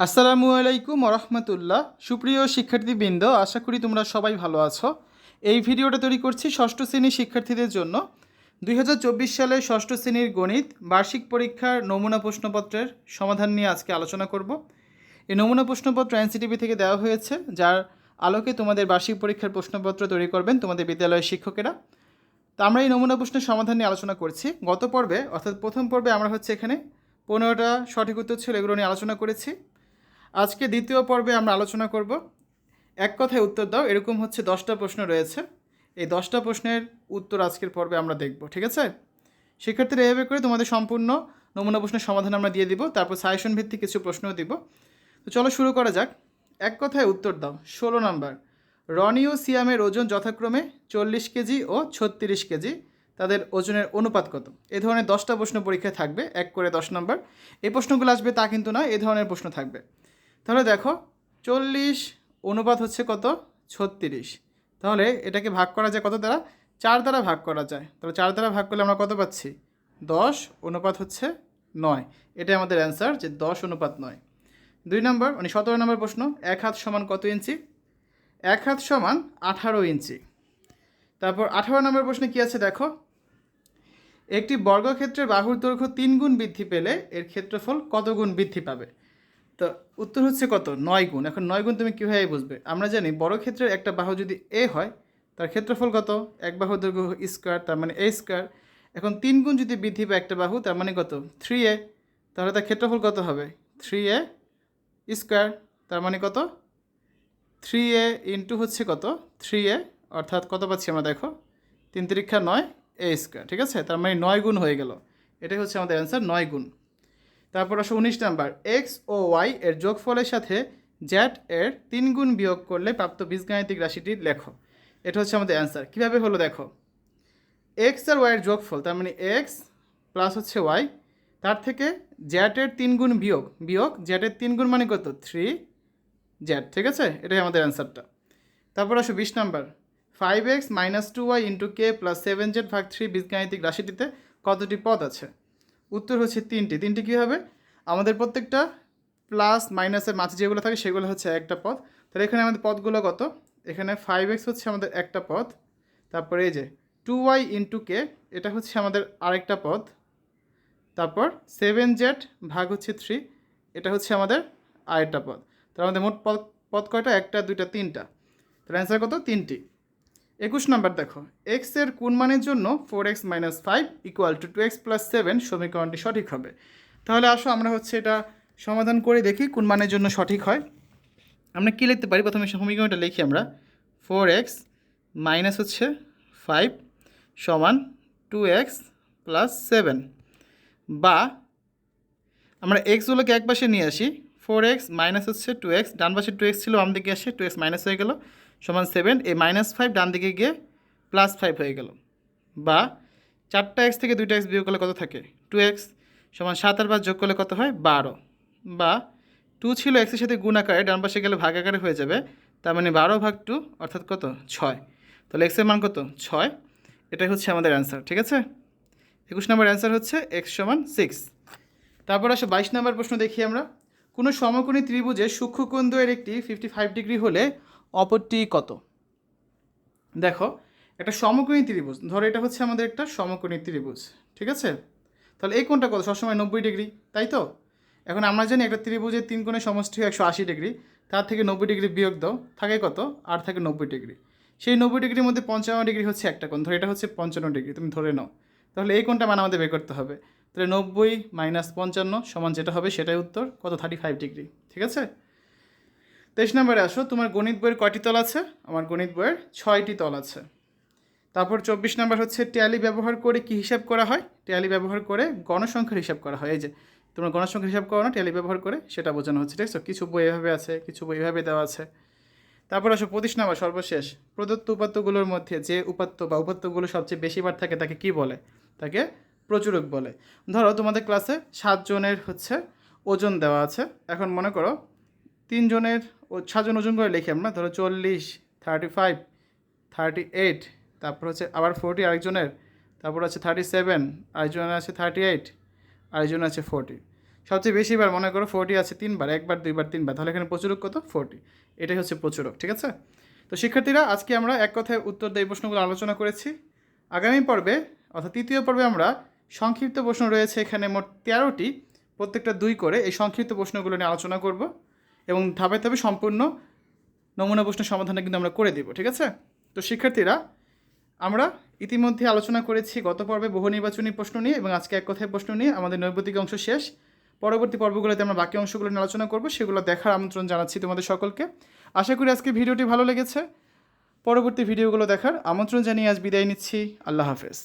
আসসালামু আলাইকুম রহমতুল্লাহ সুপ্রিয় শিক্ষার্থীবৃন্দ, আশা করি তোমরা সবাই ভালো আছো। এই ভিডিওটা তৈরি করছি ষষ্ঠ শ্রেণির শিক্ষার্থীদের জন্য। দুই সালে ষষ্ঠ শ্রেণির গণিত, বার্ষিক পরীক্ষার নমুনা প্রশ্নপত্রের সমাধান নিয়ে আজকে আলোচনা করব। এই নমুনা প্রশ্নপত্র এনসিটিভি থেকে দেওয়া হয়েছে, যার আলোকে তোমাদের বার্ষিক পরীক্ষার প্রশ্নপত্র তৈরি করবেন তোমাদের বিদ্যালয়ের শিক্ষকেরা। তো আমরা এই নমুনা প্রশ্নের সমাধান নিয়ে আলোচনা করছি। গত পর্বে, অর্থাৎ প্রথম পর্বে, আমরা হচ্ছে এখানে পনেরোটা সঠিক উত্তর ছিল, এগুলো নিয়ে আলোচনা করেছি। আজকে দ্বিতীয় পর্বে আমরা আলোচনা করব। এক কথায় উত্তর দাও, এরকম হচ্ছে দশটা প্রশ্ন রয়েছে। এই দশটা প্রশ্নের উত্তর আজকের পর্বে আমরা দেখব, ঠিক আছে? শিক্ষার্থীরা এভাবে করে তোমাদের সম্পূর্ণ নমুনা প্রশ্নের সমাধান আমরা দিয়ে দিব, তারপর সাজেশন ভিত্তিক কিছু প্রশ্নও দিব। তো চলো শুরু করা যাক। এক কথায় উত্তর দাও, ষোলো নম্বর। রনি ও সিয়ামের ওজন যথাক্রমে চল্লিশ কেজি ও ছত্রিশ কেজি। তাদের ওজনের অনুপাত কত? এ ধরনের দশটা প্রশ্ন পরীক্ষায় থাকবে, এক করে দশ নম্বর। এই প্রশ্নগুলো আসবে তা কিন্তু না এ ধরনের প্রশ্ন থাকবে। তাহলে দেখো, চল্লিশ অনুপাত হচ্ছে কত? ছত্রিশ। তাহলে এটাকে ভাগ করা যায় কত দ্বারা? চার দ্বারা ভাগ করা যায়। তাহলে চার দ্বারা ভাগ করলে আমরা কত পাচ্ছি? দশ অনুপাত হচ্ছে নয়। এটাই আমাদের অ্যান্সার যে দশ অনুপাত নয়। দুই নম্বর মানে সতেরো নম্বর প্রশ্ন, এক হাত সমান কত ইঞ্চি? এক হাত সমান আঠারো ইঞ্চি। তারপর আঠারো নম্বর প্রশ্নে কী আছে দেখো? একটি বর্গক্ষেত্রের বাহুর দৈর্ঘ্য তিন গুণ বৃদ্ধি পেলে এর ক্ষেত্রফল কত গুণ বৃদ্ধি পাবে? তো উত্তর হচ্ছে কত? নয় গুণ। এখন নয় গুণ তুমি কীভাবে বুঝবে? আমরা জানি বড় ক্ষেত্রের একটা বাহু যদি এ হয়, তার ক্ষেত্রফল কত? এক বাহু দৈর্ঘ্য স্কোয়ার তার মানে এ স্কোয়ার এখন তিন গুণ যদি বৃদ্ধি পায় একটা বাহু, তার মানে কত? থ্রি এ তাহলে তার ক্ষেত্রফল কত হবে? থ্রি এ স্কোয়ার তার মানে কত? থ্রি এ ইন্টু হচ্ছে কত? থ্রি এ অর্থাৎ কত পাচ্ছি আমরা দেখো? তিন তিরিক্ষা নয় এ স্কোয়ার ঠিক আছে? তার মানে নয় গুণ হয়ে গেল। এটাই হচ্ছে আমাদের অ্যান্সার নয় গুণ। তারপর আসো উনিশ নাম্বার। এক্স ও ওয়াই এর যোগফলের সাথে জ্যাট এর তিন গুণ বিয়োগ করলে প্রাপ্ত বীজগাণিতিক রাশিটি লেখো। এটা হচ্ছে আমাদের অ্যান্সার কীভাবে হলো দেখো? এক্স আর ওয়াইয়ের যোগফল, তার মানে এক্স প্লাস হচ্ছে ওয়াই তার থেকে জ্যাটের তিন গুণ বিয়োগ বিয়োগ জ্যাটের তিন গুণ মানে কত? থ্রি জ্যাট ঠিক আছে? এটাই আমাদের অ্যান্সারটা তারপর আসো বিশ number. Five X minus two Y into K plus seven Z ভাগ থ্রি বীজগাণিতিক রাশিটিতে কতটি পদ আছে? উত্তর হচ্ছে তিনটি। তিনটি কী হবে? আমাদের প্রত্যেকটা প্লাস মাইনাসের মাঝে যেগুলো থাকে সেগুলো হচ্ছে একটা পদ। তাহলে এখানে আমাদের পদগুলো কত? এখানে ফাইভ এক্স হচ্ছে আমাদের একটা পদ। তারপরে এই যে টু ওয়াই ইন্টু কে এটা হচ্ছে আমাদের আরেকটা পদ। তারপর সেভেন জেড ভাগ হচ্ছে থ্রি এটা হচ্ছে আমাদের আরেকটা পদ। তাহলে আমাদের মোট পদ পদ কয়টা? একটা, দুইটা, তিনটা। তাহলে অ্যান্সার কত? তিনটি। একুশ নাম্বার দেখো এক্সের কোন মানের জন্য four X minus five equal to two X plus seven সমীকরণটি সঠিক হবে? তাহলে আসো আমরা হচ্ছে এটা সমাধান করে দেখি কোন মানের জন্য সঠিক হয়। আমরা কী লিখতে পারি? প্রথমে সমীকরণটা লিখি আমরা। ফোর এক্স মাইনাস হচ্ছে ফাইভ সমান টু এক্স প্লাস সেভেন বা আমরা এক্সগুলোকে এক পাশে নিয়ে আসি। ফোর এক্স মাইনাস হচ্ছে টু এক্স ডান পাশে টু এক্স ছিল, বাম দিকে আসে টু এক্স মাইনাস হয়ে গেল। সমান সেভেন এই মাইনাস ফাইভ ডান দিকে গিয়ে প্লাস ফাইভ হয়ে গেল। বা চারটা এক্স থেকে দুইটা এক্স বিয়োগ করলে কত থাকে? টু এক্স সমান সাত আর পাঁচ যোগ করলে কত হয়? বারো। বা টু ছিল এক্সের সাথে গুণ আকারে, ডান পাশে গেলে ভাগ আকারে হয়ে যাবে। তার মানে বারো ভাগ টু অর্থাৎ কত? ছয়। তাহলে এক্সের মান কত? ছয়। এটাই হচ্ছে আমাদের অ্যান্সার ঠিক আছে? একুশ নম্বর অ্যান্সার হচ্ছে এক্স সমান সিক্স তারপর আসে বাইশ নম্বর প্রশ্ন দেখি আমরা। কোনো সমকোণী ত্রিভুজের সূক্ষ্মকোণ দ্বয়ের একটি ফিফটি ফাইভ ডিগ্রি হলে অপরটি কত? দেখো, একটা সমকোণী ত্রিভুজ। ধরো এটা হচ্ছে আমাদের একটা সমকোণী ত্রিভুজ, ঠিক আছে? তাহলে এই কোণটা কত? সবসময় নব্বই ডিগ্রি, তাই তো? এখন আমরা জানি একটা ত্রিভুজের তিন কোণের সমষ্টি একশো আশি ডিগ্রি, তার থেকে নব্বই ডিগ্রি বিয়োগ দাও, থাকে কত? আর থাকে নব্বই ডিগ্রি। সেই নব্বই ডিগ্রির মধ্যে পঞ্চান্ন ডিগ্রি হচ্ছে একটা কোণ, ধরো এটা হচ্ছে পঞ্চান্ন ডিগ্রি, তুমি ধরে নাও। তাহলে এই কোণটা মান আমাদের বের করতে হবে। তাহলে নব্বই মাইনাস পঞ্চান্ন সমান যেটা হবে সেটাই উত্তর, কত? থার্টি ফাইভ ডিগ্রি, ঠিক আছে? তেইশ নম্বরে আসো, তোমার গণিত বইয়ের কয়টি তল আছে? আমার গণিত বইয়ের ছয়টি তল আছে। তারপর চব্বিশ নম্বর হচ্ছে ট্যালি ব্যবহার করে কি হিসাব করা হয়? ট্যালি ব্যবহার করে গণসংখ্যার হিসাব করা হয়। এই যে, তোমরা গণসংখ্যার হিসাব করো না, ট্যালি ব্যবহার করে সেটা বোঝানো হচ্ছে, ঠিক আছে? কিছু বই এভাবে আছে, কিছু বই এভাবে দেওয়া আছে। তারপর আসো পঁচিশ নম্বর, সর্বশেষ। প্রদত্ত উপাত্তগুলোর মধ্যে যে উপাত্ত বা উপাত্তগুলো সবচেয়ে বেশি বার থাকে তাকে কি বলে? তাকে প্রচুরক বলে। ধরো তোমাদের ক্লাসে সাতজনের হচ্ছে ওজন দেওয়া আছে। এখন মনে করো তিনজনের ও সাতজন ওজন করে লিখি আমরা। ধরো চল্লিশ থার্টি ফাইভ থার্টি এইট তারপর হচ্ছে আবার ফোরটি আরেকজনের, তারপর আছে থার্টি সেভেন আরেকজনের আছে থার্টি এইট আরেকজনের আছে ফোরটি সবচেয়ে বেশিবার মনে করো ফোরটি আছে তিনবার, একবার, দুইবার, তিনবার, তাহলে এখানে প্রচুরক কত? ফোরটি এটাই হচ্ছে প্রচুরক, ঠিক আছে? তো শিক্ষার্থীরা, আজকে আমরা এক কথায় উত্তর দেয় প্রশ্নগুলো আলোচনা করেছি। আগামী পর্বে, অর্থাৎ তৃতীয় পর্বে আমরা সংক্ষিপ্ত প্রশ্ন রয়েছে এখানে মোট তেরোটি। প্রত্যেকটা দুই করে এই সংক্ষিপ্ত প্রশ্নগুলো নিয়ে আলোচনা করব। এবং ধাপে ধাপে সম্পূর্ণ নমুনা প্রশ্নের সমাধানটা কিন্তু আমরা করে দিব, ঠিক আছে? তো শিক্ষার্থীরা, আমরা ইতিমধ্যে আলোচনা করেছি গত পর্বে বহু নির্বাচনী প্রশ্ন নিয়ে এবং আজকে এক কথায় প্রশ্ন নিয়ে, আমাদের নৈবতিক অংশ শেষ। পরবর্তী পর্বগুলোতে আমরা বাকি অংশগুলো নিয়ে আলোচনা করব, সেগুলো দেখার আমন্ত্রণ জানাচ্ছি তোমাদের সকলকে। আশা করি আজকে ভিডিওটি ভালো লেগেছে। পরবর্তী ভিডিওগুলো দেখার আমন্ত্রণ জানিয়ে আজ বিদায় নিচ্ছি। আল্লাহ হাফেজ।